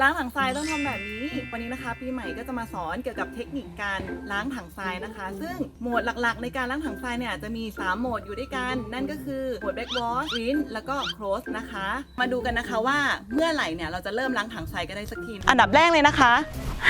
ล้างถังทรายต้องทำแบบนี้ วันนี้นะคะปีใหม่ก็จะมาสอนเกี่ยวกับเทคนิคการล้างถังทรายนะคะ ซึ่งโหมดหลักๆ ในการล้างถังทรายเนี่ยจะมี 3 โหมดอยู่ด้วยกัน นั่นก็คือโหมด back wash rinse แล้วก็ close นะคะ มาดูกันนะคะว่าเมื่อไหร่เนี่ยเราจะเริ่มล้างถังทรายกันได้สักที อันดับแรกเลยนะคะ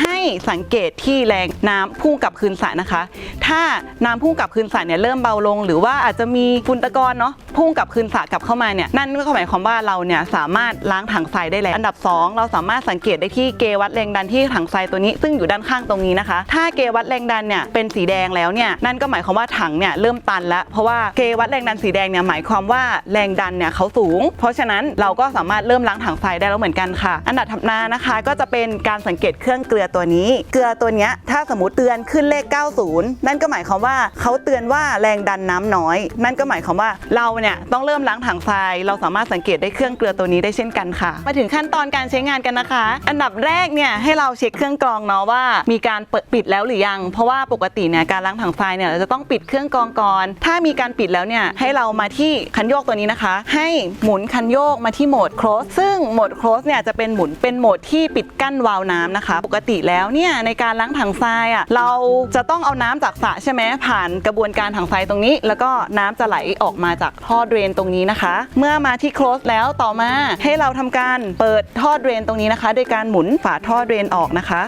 ให้สังเกตที่แรงน้ำพุ่งกลับคืนสระนะคะ ถ้าน้ำพุ่งกลับคืนสระเนี่ยเริ่มเบาลง หรือว่าอาจจะมีฝุ่นตะกอนเนาะพุ่งกลับคืนสระกลับเข้ามาเนี่ยนั่นก็หมายความว่าเราเนี่ยสามารถล้างถังทรายได้แล้วอันดับ 2 เราสามารถสังเกตได้ที่เกวัดแรงดันที่ถังทรายตัวนี้ซึ่งอยู่ด้านข้างตรงนี้นะคะ ถ้าเกวัดแรงดันเนี่ยเป็นสีแดงแล้วเนี่ยนั่นก็หมายความว่าถังเนี่ยเริ่มตันแล้วเพราะว่าเกวัดแรงดันสีแดงเนี่ยหมายความว่าแรงดันเนี่ยเขาสูง เพราะฉะนั้นเราก็สามารถเริ่มล้างถังทรายได้แล้วเหมือนกันค่ะ อันดับถัดมานะคะ ก็จะเป็นการสังเกตเครื่องเกลือตัวนี้ เกลือตัวเนี้ยถ้าสมมติเตือนขึ้นเลข 90 นั่นก็หมายความว่าเขาเตือนว่าแรงดันน้ำน้อย นั่นก็หมายความว่าเราเนี่ยต้องเริ่มล้างถังทราย เราสามารถสังเกตได้เครื่องเกลือตัวนี้ได้เช่นกันค่ะ มาถึงขั้นตอนการใช้งานกันนะคะอันดับแรกเนี่ยให้เราเช็คเครื่องกรองเนาะว่ามีการเปิดปิดแล้วหรือยัง เพราะว่าปกติเนี่ยการล้างถังทรายเนี่ยเราจะต้องปิดเครื่องกรองก่อน ถ้ามีการปิดแล้วเนี่ยให้เรามาที่คันโยกตัวนี้นะคะ ให้หมุนคันโยกมาที่โหมด close ซึ่งโหมด close เนี่ยจะเป็นหมุนเป็นโหมดที่ปิดกั้นวาล์วน้ำนะคะ ปกติแล้วเนี่ยในการล้างถังทรายอะเราจะต้องเอาน้ำจากสระใช่ไหมผ่านกระบวนการถังทรายตรงนี้ แล้วก็น้ำจะไหลออกมาจากท่อเดรนตรงนี้นะคะ เมื่อมาที่ close แล้วต่อมาให้เราทำการเปิดท่อเดรนตรงนี้นะคะโดยการหมุนฝาท่อเดรนออกนะคะ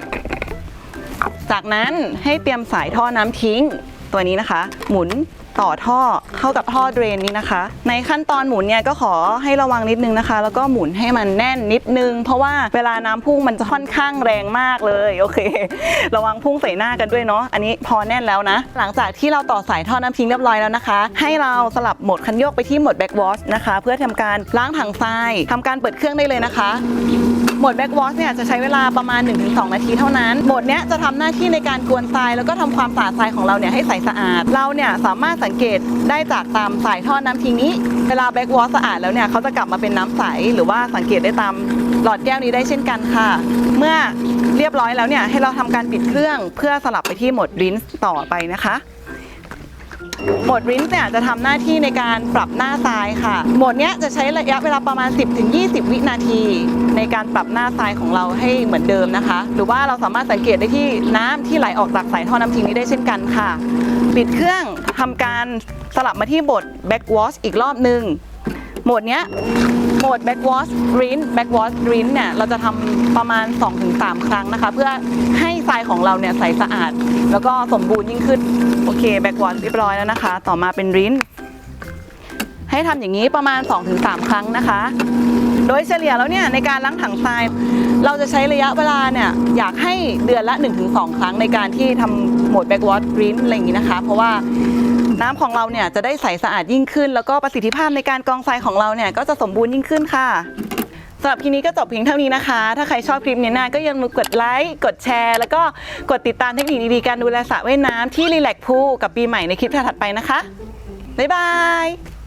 จากนั้นให้เตรียมสายท่อน้ำทิ้งตัวนี้นะคะ หมุนต่อท่อเข้ากับท่อเดรนนี้นะคะ ในขั้นตอนหมุนเนี่ยก็ขอให้ระวังนิดนึงนะคะ แล้วก็หมุนให้มันแน่นนิดนึง เพราะว่าเวลาน้ำพุ่งมันจะค่อนข้างแรงมากเลยโอเค ระวังพุ่งใส่หน้ากันด้วยเนาะอันนี้พอแน่นแล้วนะ หลังจากที่เราต่อสายท่อน้ำทิ้งเรียบร้อยแล้วนะคะ ให้เราสลับโหมดคันโยกไปที่โหมด back wash นะคะ เพื่อทำการล้างถังทรายทำการเปิดเครื่องได้เลยนะคะ โหมด back wash เนี่ยจะใช้เวลาประมาณ 1-2 นาทีเท่านั้น โหมดเนี้ยจะทำหน้าที่ในการกวนทราย แล้วก็ทำความสะอาดทรายของเราเนี่ยให้ใสสะอาด เราเนี่ยสามารถสังเกตได้จากตามสายท่อน้ำทิ้งนี้ เวลา back wash สะอาดแล้วเนี่ยเขาจะกลับมาเป็นน้ำใส หรือว่าสังเกตได้ตามหลอดแก้วนี้ได้เช่นกันค่ะ เมื่อเรียบร้อยแล้วเนี่ยให้เราทำการปิดเครื่องเพื่อสลับไปที่โหมด rinse ต่อไปนะคะ โหมด rinse เนี่ยจะทำหน้าที่ในการปรับหน้าทรายค่ะ โหมดเนี้ยจะใช้ระยะเวลาประมาณ 10-20 วินาที ในการปรับหน้าทรายของเราให้เหมือนเดิมนะคะ หรือว่าเราสามารถสังเกตได้ที่น้ำที่ไหลออกจากสายท่อน้ำทิ้งนี้ได้เช่นกันค่ะ ปิดเครื่องทำการสลับมาที่โหมด back wash อีกรอบหนึ่ง โหมดเนี้ยโหมด back wash rinse back wash rinse เนี่ยเราจะทำประมาณ 2-3 ครั้งนะคะ เพื่อให้ทรายของเราเนี่ยใสสะอาด แล้วก็สมบูรณ์ยิ่งขึ้น โอเค back wash เรียบร้อยแล้วนะคะ ต่อมาเป็น rinse ให้ทำอย่างนี้ประมาณ 2-3 ครั้งนะคะ โดยเฉลี่ยแล้วเนี่ยในการล้างถังทราย เราจะใช้ระยะเวลาเนี่ยอยากให้เดือนละ 1-2 ครั้งในการที่ทำโหมด back wash rinse อะไรอย่างนี้นะคะ เพราะว่าน้ำของเราเนี่ยจะได้ใสสะอาดยิ่งขึ้น แล้วก็ประสิทธิภาพในการกรองทรายของเราเนี่ยก็จะสมบูรณ์ยิ่งขึ้นค่ะสำหรับคลิปนี้ก็จบเพียงเท่านี้นะคะ ถ้าใครชอบคลิปนี้นะก็อย่าลืมกดไลค์ กดแชร์ แล้วก็กดติดตามเทคนิคดีๆการดูแลสระว่ายน้ำที่รีแลกพูกับปีใหม่ในคลิปถัดไปนะคะ บ๊ายบาย